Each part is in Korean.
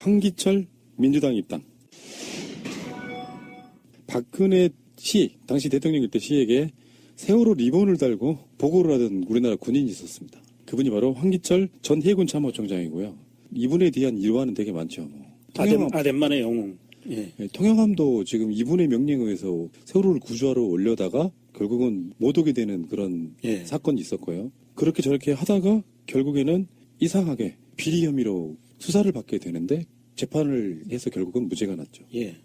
황기철 민주당 입당. 박근혜 시 당시 대통령일 때 시에게 세월호 리본을 달고 보고를 하던 우리나라 군인이 있었습니다. 그분이 바로 황기철 전 해군 참모총장이고요. 이분에 대한 일화는 되게 많죠. 뭐. 아덴, 통영함, 아덴 만의 영웅. 예. 예, 통영함도 지금 이분의 명령에 의해서 세월호를 구조하러 올려다가 결국은 못 오게 되는 그런 예. 사건이 있었고요. 그렇게 저렇게 하다가 결국에는 이상하게 비리 혐의로 수사를 받게 되는데 재판을 해서 결국은 무죄가 났죠. 예.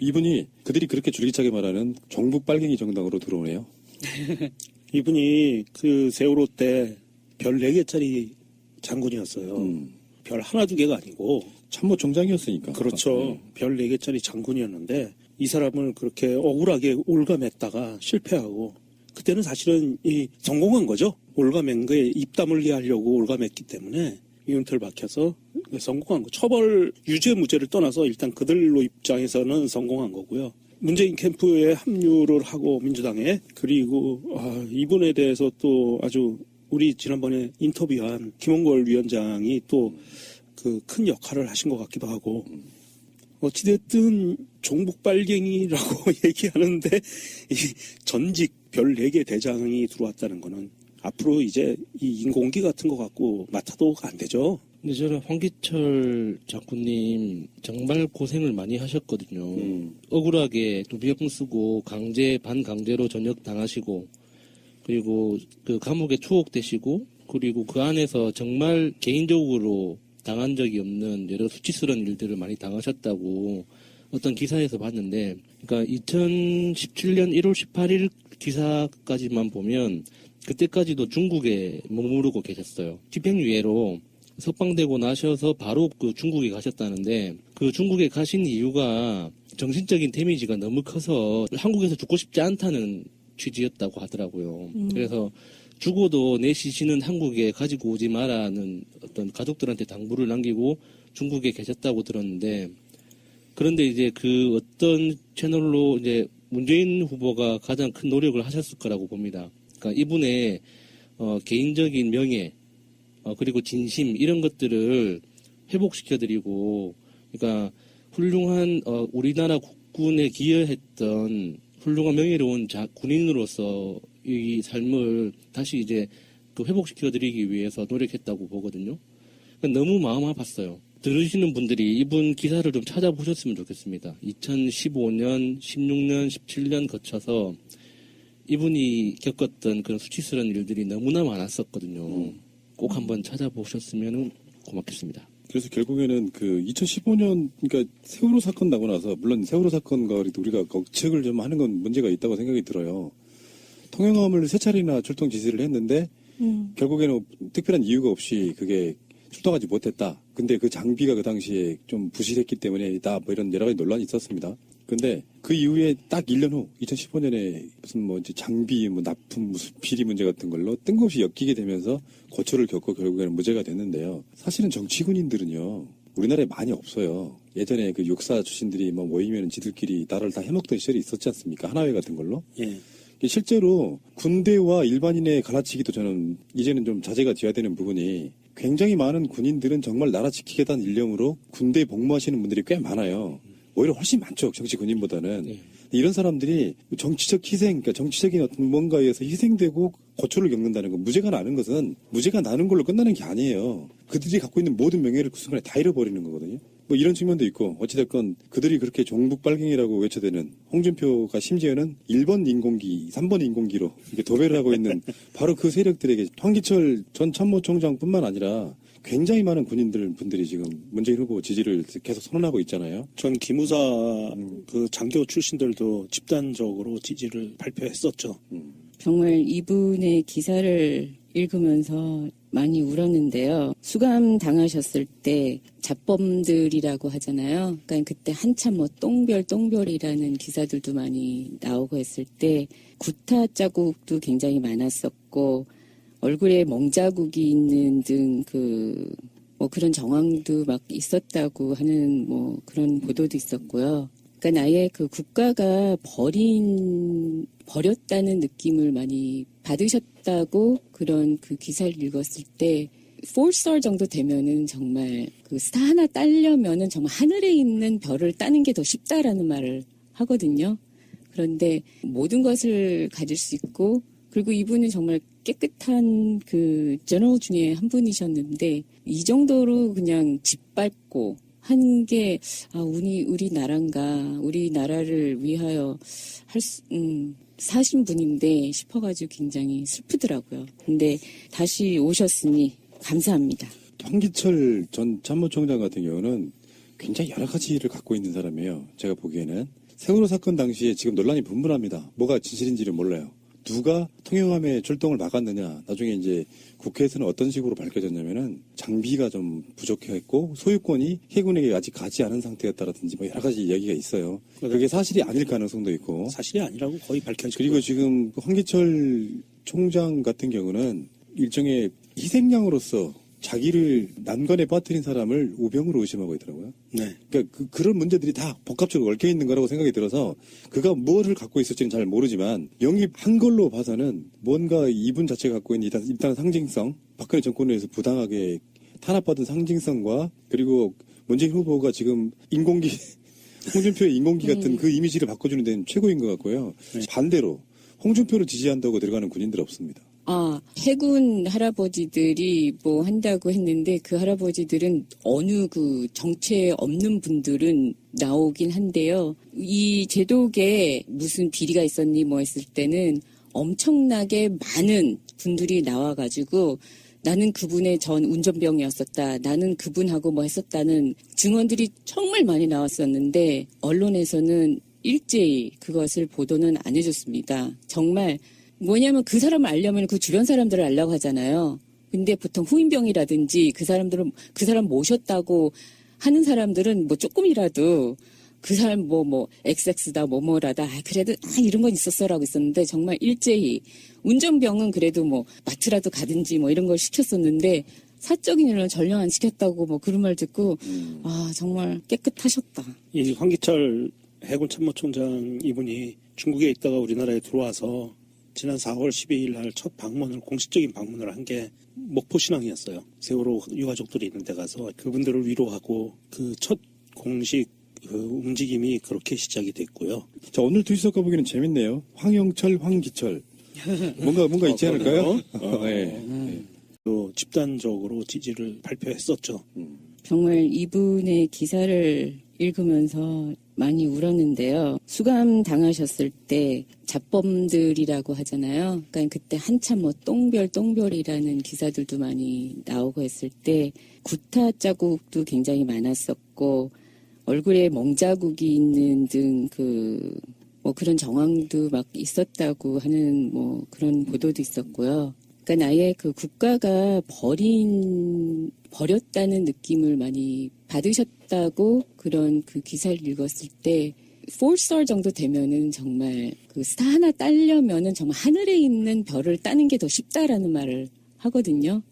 이분이 그들이 그렇게 줄기차게 말하는 정북 빨갱이 정당으로 들어오네요. 이분이 그 세월호 때 별 4개짜리 장군이었어요. 음, 별 하나 두 개가 아니고. 참모총장이었으니까. 그렇죠. 네. 별 4개짜리 장군이었는데 이 사람을 그렇게 억울하게 올가맸다가 실패하고 그때는 사실은 이 성공한 거죠. 올가맨 거에 입 다물게 하려고 올가맸기 때문에 이윤태를 박혀서 성공한 거. 처벌 유죄 무죄를 떠나서 일단 그들로 입장에서는 성공한 거고요. 문재인 캠프에 합류를 하고 민주당에 그리고 아, 이분에 대해서 또 아주 우리 지난번에 인터뷰한 김원걸 위원장이 또 그 큰 역할을 하신 것 같기도 하고 어찌됐든 종북 빨갱이라고 얘기하는데 이 전직 별 4개 대장이 들어왔다는 거는 앞으로 이제 이 인공기 같은 거 갖고 맡아도 안 되죠. 근데 저는 황기철 장군님 정말 고생을 많이 하셨거든요. 음, 억울하게 두병 쓰고 강제 반강제로 전역 당하시고 그리고 그 감옥에 투옥되시고 그리고 그 안에서 정말 개인적으로 당한 적이 없는 여러 수치스러운 일들을 많이 당하셨다고 어떤 기사에서 봤는데 그러니까 2017년 1월 18일 기사까지만 보면 그때까지도 중국에 머무르고 계셨어요. 집행유예로 석방되고 나셔서 바로 그 중국에 가셨다는데 그 중국에 가신 이유가 정신적인 데미지가 너무 커서 한국에서 죽고 싶지 않다는 취지였다고 하더라고요. 그래서 죽어도 내 시신은 한국에 가지고 오지 마라는 어떤 가족들한테 당부를 남기고 중국에 계셨다고 들었는데 그런데 이제 그 어떤 채널로 이제 문재인 후보가 가장 큰 노력을 하셨을 거라고 봅니다. 그러니까 이분의 어, 개인적인 명예 어, 그리고 진심 이런 것들을 회복시켜드리고 그러니까 훌륭한 어, 우리나라 국군에 기여했던 훌륭한 명예로운 자, 군인으로서 이 삶을 다시 이제 그 회복시켜드리기 위해서 노력했다고 보거든요. 그러니까 너무 마음 아팠어요. 들으시는 분들이 이분 기사를 좀 찾아보셨으면 좋겠습니다. 2015년, 16년, 17년 거쳐서 이분이 겪었던 그런 수치스러운 일들이 너무나 많았었거든요. 꼭 한번 찾아보셨으면 고맙겠습니다. 그래서 결국에는 그 2015년 그러니까 세월호 사건 나고 나서 물론 세월호 사건과 우리가 걱측을 좀 하는 건 문제가 있다고 생각이 들어요. 통영함을 세 차례나 출동 지시를 했는데 음. 결국에는 특별한 이유가 없이 그게 출동하지 못했다. 근데 그 장비가 그 당시에 좀 부실했기 때문에 다 뭐 이런 여러 가지 논란이 있었습니다. 근데 그 이후에 딱 1년 후 2015년에 무슨 뭐 이제 장비 뭐 납품 무슨 비리 문제 같은 걸로 뜬금없이 엮이게 되면서 고초를 겪고 결국에는 무죄가 됐는데요. 사실은 정치군인들은요. 우리나라에 많이 없어요. 예전에 그 육사 출신들이 뭐 모이면 지들끼리 나라를 다 해먹던 시절이 있었지 않습니까? 하나회 같은 걸로. 예. 실제로 군대와 일반인의 갈라치기도 저는 이제는 좀 자제가 돼야 되는 부분이 굉장히 많은 군인들은 정말 나라 지키겠다는 일념으로 군대에 복무하시는 분들이 꽤 많아요. 오히려 훨씬 많죠. 정치 군인보다는. 네. 이런 사람들이 정치적 희생, 그러니까 정치적인 어떤 뭔가에 의해서 희생되고 고초를 겪는다는 건 무죄가 나는 것은 무죄가 나는 걸로 끝나는 게 아니에요. 그들이 갖고 있는 모든 명예를 그 순간에 다 잃어버리는 거거든요. 뭐 이런 측면도 있고 어찌됐건 그들이 그렇게 종북 빨갱이라고 외쳐대는 홍준표가 심지어는 1번 인공기, 3번 인공기로 이렇게 도배를 하고 있는 바로 그 세력들에게 황기철 전 참모총장뿐만 아니라 굉장히 많은 군인들 분들이 지금 문재인 후보 지지를 계속 선언하고 있잖아요. 전 기무사 그 장교 출신들도 집단적으로 지지를 발표했었죠. 정말 이분의 기사를 읽으면서 많이 울었는데요. 수감 당하셨을 때 잡범들이라고 하잖아요. 그러니까 그때 한참 뭐 똥별 똥별이라는 기사들도 많이 나오고 했을 때 구타 자국도 굉장히 많았었고 얼굴에 멍자국이 있는 등그 뭐 그런 정황도 막 있었다고 하는 뭐 그런 보도도 있었고요. 그러니까 나의 그 국가가 버린 버렸다는 느낌을 많이 받으셨다고 그런 그 기사를 읽었을 때 4스타 정도 되면은 정말 그 스타 하나 따려면은 정말 하늘에 있는 별을 따는 게 더 쉽다라는 말을 하거든요. 그런데 모든 것을 가질 수 있고 그리고 이분은 정말 깨끗한 그 제너럴 중에 한 분이셨는데 이 정도로 그냥 짓밟고 한 게 아, 우리 우리나라인가 우리나라를 위하여 할 수, 음, 사신 분인데 싶어가지고 굉장히 슬프더라고요. 근데 다시 오셨으니 감사합니다. 황기철 전 참모총장 같은 경우는 굉장히 여러 가지 일을 갖고 있는 사람이에요. 제가 보기에는 세월호 사건 당시에 지금 논란이 분분합니다. 뭐가 진실인지를 몰라요. 누가 통영함의 출동을 막았느냐. 나중에 이제 국회에서는 어떤 식으로 밝혀졌냐면은 장비가 좀 부족했고 소유권이 해군에게 아직 가지 않은 상태였다라든지 뭐 여러 가지 얘기가 있어요. 그게 사실이 아닐 가능성도 있고. 사실이 아니라고 거의 밝혀지고 그리고 지금 황기철 총장 같은 경우는 일종의 희생양으로서 자기를 난관에 빠뜨린 사람을 우병으로 의심하고 있더라고요. 네. 그러니까 그, 그런 문제들이 다 복합적으로 얽혀 있는 거라고 생각이 들어서 그가 무엇을 갖고 있을지는 잘 모르지만 영입한 걸로 봐서는 뭔가 이분 자체가 갖고 있는 일단, 일단 상징성, 박근혜 정권에서 부당하게 탄압받은 상징성과 그리고 문재인 후보가 지금 인공기 홍준표의 인공기 같은 그 이미지를 바꿔주는 데는 최고인 것 같고요. 반대로 홍준표를 지지한다고 들어가는 군인들 없습니다. 아, 해군 할아버지들이 뭐 한다고 했는데 그 할아버지들은 어느 그 정체 없는 분들은 나오긴 한데요. 이 제독에 무슨 비리가 있었니 뭐 했을 때는 엄청나게 많은 분들이 나와가지고 나는 그분의 전 운전병이었었다. 나는 그분하고 뭐 했었다는 증언들이 정말 많이 나왔었는데 언론에서는 일제히 그것을 보도는 안 해줬습니다. 정말 뭐냐면 그 사람을 알려면 그 주변 사람들을 알려고 하잖아요. 근데 보통 후임병이라든지 그 사람들은 그 사람 모셨다고 하는 사람들은 뭐 조금이라도 그 사람 뭐뭐 XX다 뭐 뭐라다 아 그래도 아 이런 건 있었어라고 있었는데 정말 일제히 운전병은 그래도 뭐 마트라도 가든지 뭐 이런 걸 시켰었는데 사적인 일은 전혀 안 시켰다고 뭐 그런 말 듣고 아 정말 깨끗하셨다. 이 황기철 해군 참모총장 이분이 중국에 있다가 우리나라에 들어와서 지난 4월 12일 날 첫 방문을 공식적인 방문을 한 게 목포 신앙이었어요. 세월호 유가족들이 있는 데 가서 그분들을 위로하고 그 첫 공식 그 움직임이 그렇게 시작이 됐고요. 자, 오늘 트위터 가보기는 재밌네요. 황영철, 황기철. 뭔가, 뭔가 있지 않을까요? 어, 네. 또 집단적으로 지지를 발표했었죠. 정말 이분의 기사를 읽으면서 많이 울었는데요. 수감 당하셨을 때 잡범들이라고 하잖아요. 그러니까 그때 한참 뭐 똥별 똥별이라는 기사들도 많이 나오고 했을 때 구타 자국도 굉장히 많았었고 얼굴에 멍자국이 있는 등 그 뭐 그런 정황도 막 있었다고 하는 뭐 그런 보도도 있었고요. 그러니까 나의 그 국가가 버린 버렸다는 느낌을 많이 받으셨다고 그런 그 기사를 읽었을 때 4스타 정도 되면은 정말 그 스타 하나 따려면은 정말 하늘에 있는 별을 따는 게 더 쉽다라는 말을 하거든요.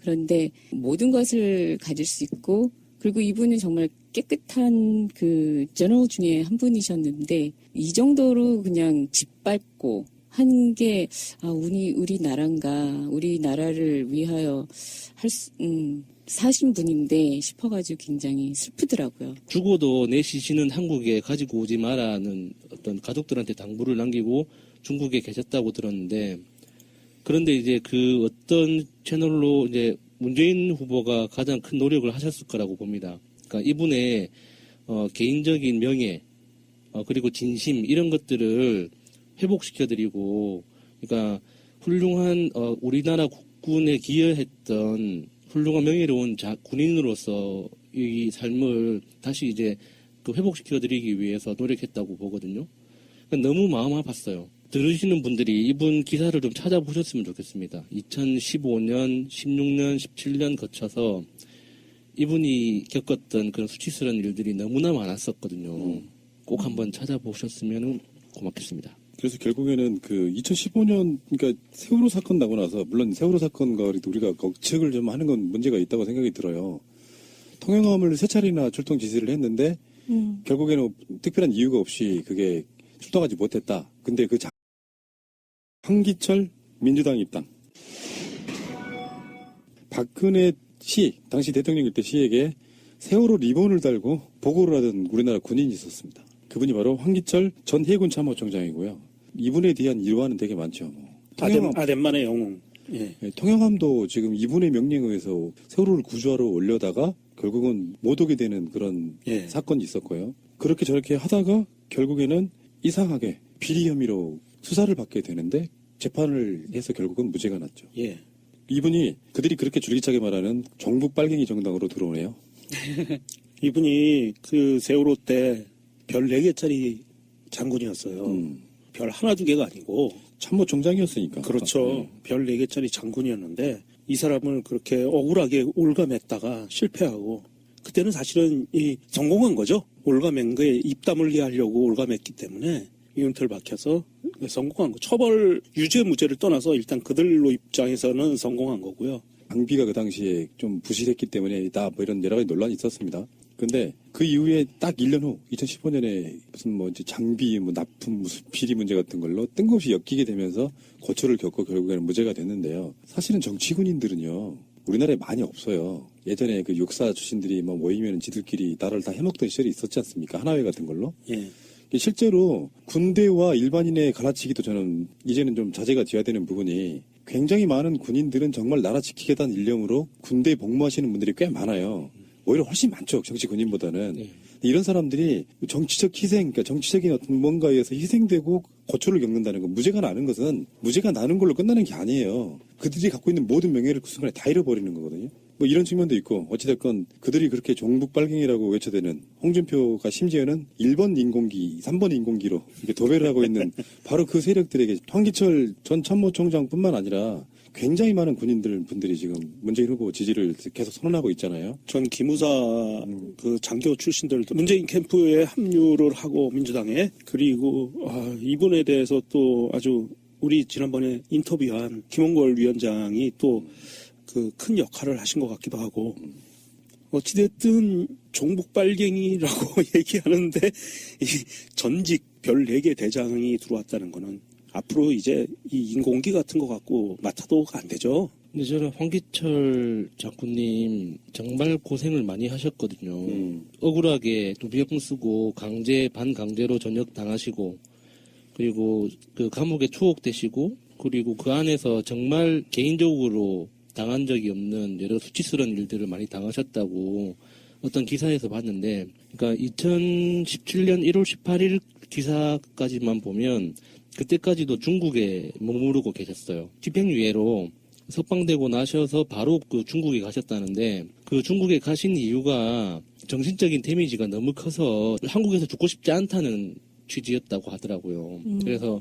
그런데 모든 것을 가질 수 있고 그리고 이분은 정말 깨끗한 그 제너럴 중에 한 분이셨는데 이 정도로 그냥 짓밟고 한 게 아, 우리 우리나라인가 우리나라를 위하여 할 수, 음, 사신 분인데 싶어가지고 굉장히 슬프더라고요. 죽어도 내 시신은 한국에 가지고 오지 마라는 어떤 가족들한테 당부를 남기고 중국에 계셨다고 들었는데 그런데 이제 그 어떤 채널로 이제 문재인 후보가 가장 큰 노력을 하셨을 거라고 봅니다. 그러니까 이분의 어, 개인적인 명예 어, 그리고 진심 이런 것들을 회복시켜드리고 그러니까 훌륭한 어, 우리나라 국군에 기여했던 훌륭한 명예로운 자, 군인으로서 이 삶을 다시 이제 그 회복시켜드리기 위해서 노력했다고 보거든요. 그러니까 너무 마음 아팠어요. 들으시는 분들이 이분 기사를 좀 찾아보셨으면 좋겠습니다. 2015년, 16년, 17년 거쳐서 이분이 겪었던 그런 수치스러운 일들이 너무나 많았었거든요. 꼭 한번 찾아보셨으면 고맙겠습니다. 그래서 결국에는 그 2015년 그러니까 세월호 사건 나고 나서 물론 세월호 사건과 우리가 걱측을 좀 하는 건 문제가 있다고 생각이 들어요. 통영함을 세 차례나 출동 지시를 했는데 결국에는 특별한 이유가 없이 그게 출동하지 못했다. 근데 그 자- 황기철 민주당 입당 박근혜 시 당시 대통령일 때 시에게 세월호 리본을 달고 보고를 하던 우리나라 군인이 있었습니다. 그분이 바로 황기철 전 해군 참모총장이고요. 이분에 대한 일화는 되게 많죠. 뭐. 아덴, 통영함, 아덴 만의 영웅. 예. 예, 통영함도 지금 이분의 명령에 의해서 세월호를 구조하러 올려다가 결국은 못 오게 되는 그런 예. 사건이 있었고요. 그렇게 저렇게 하다가 결국에는 이상하게 비리 혐의로 수사를 받게 되는데 재판을 해서 결국은 무죄가 났죠. 예. 이분이 그들이 그렇게 줄기차게 말하는 종북 빨갱이 정당으로 들어오네요. 이분이 그 세월호 때 별 4개짜리 장군이었어요. 음. 별 하나 두 개가 아니고 참모 총장이었으니까. 그렇죠. 별 4개짜리 장군이었는데 이 사람을 그렇게 억울하게 올가맸다가 실패하고 그때는 사실은 이 성공한 거죠. 올가맨 거에 입담을 하려고 올가맸기 때문에 이윤틀 박혀서 성공한 거. 처벌 유죄 무죄를 떠나서 일단 그들로 입장에서는 성공한 거고요. 방비가 그 당시에 좀 부실했기 때문에 다뭐 이런 여러 가지 논란이 있었습니다. 근데 그 이후에 딱 1년 후 2015년에 무슨 뭐 이제 장비 뭐 납품 무슨 비리 문제 같은 걸로 뜬금없이 엮이게 되면서 고초를 겪고 결국에는 무죄가 됐는데요. 사실은 정치군인들은요. 우리나라에 많이 없어요. 예전에 그 육사 출신들이 뭐 모이면 지들끼리 나라를 다 해먹던 시절이 있었지 않습니까? 하나회 같은 걸로. 예. 실제로 군대와 일반인의 갈라치기도 저는 이제는 좀 자제가 돼야 되는 부분이 굉장히 많은 군인들은 정말 나라 지키겠다는 일념으로 군대에 복무하시는 분들이 꽤 많아요. 오히려 훨씬 많죠. 정치 군인보다는. 네. 이런 사람들이 정치적 희생, 그러니까 정치적인 어떤 뭔가에 의해서 희생되고 고초를 겪는다는 거, 무죄가 나는 것은 무죄가 나는 걸로 끝나는 게 아니에요. 그들이 갖고 있는 모든 명예를 그 순간에 다 잃어버리는 거거든요. 뭐 이런 측면도 있고, 어찌됐건 그들이 그렇게 종북 빨갱이라고 외쳐대는 홍준표가 심지어는 1번 인공기, 3번 인공기로 이렇게 도배를 하고 있는 바로 그 세력들에게 황기철 전 참모총장뿐만 아니라 굉장히 많은 군인들 분들이 지금 문재인 후보 지지를 계속 선언하고 있잖아요. 전 기무사 그 장교 출신들도 문재인 캠프에 합류를 하고 민주당에 그리고 아, 이분에 대해서 또 아주 우리 지난번에 인터뷰한 김원걸 위원장이 또 그 큰 역할을 하신 것 같기도 하고 어찌됐든 종북 빨갱이라고 얘기하는데 이 전직 별 4개 대장이 들어왔다는 거는 앞으로 이제 이 인공기 같은 거 갖고 맡아도 안 되죠. 근데 저는 황기철 장군님 정말 고생을 많이 하셨거든요. 음. 억울하게 두비역금 쓰고 강제 반강제로 전역 당하시고 그리고 그 감옥에 투옥되시고 그리고 그 안에서 정말 개인적으로 당한 적이 없는 여러 수치스러운 일들을 많이 당하셨다고 어떤 기사에서 봤는데 그러니까 2017년 1월 18일 기사까지만 보면 그때까지도 중국에 머무르고 계셨어요. 집행유예로 석방되고 나셔서 바로 그 중국에 가셨다는데 그 중국에 가신 이유가 정신적인 데미지가 너무 커서 한국에서 죽고 싶지 않다는 취지였다고 하더라고요. 그래서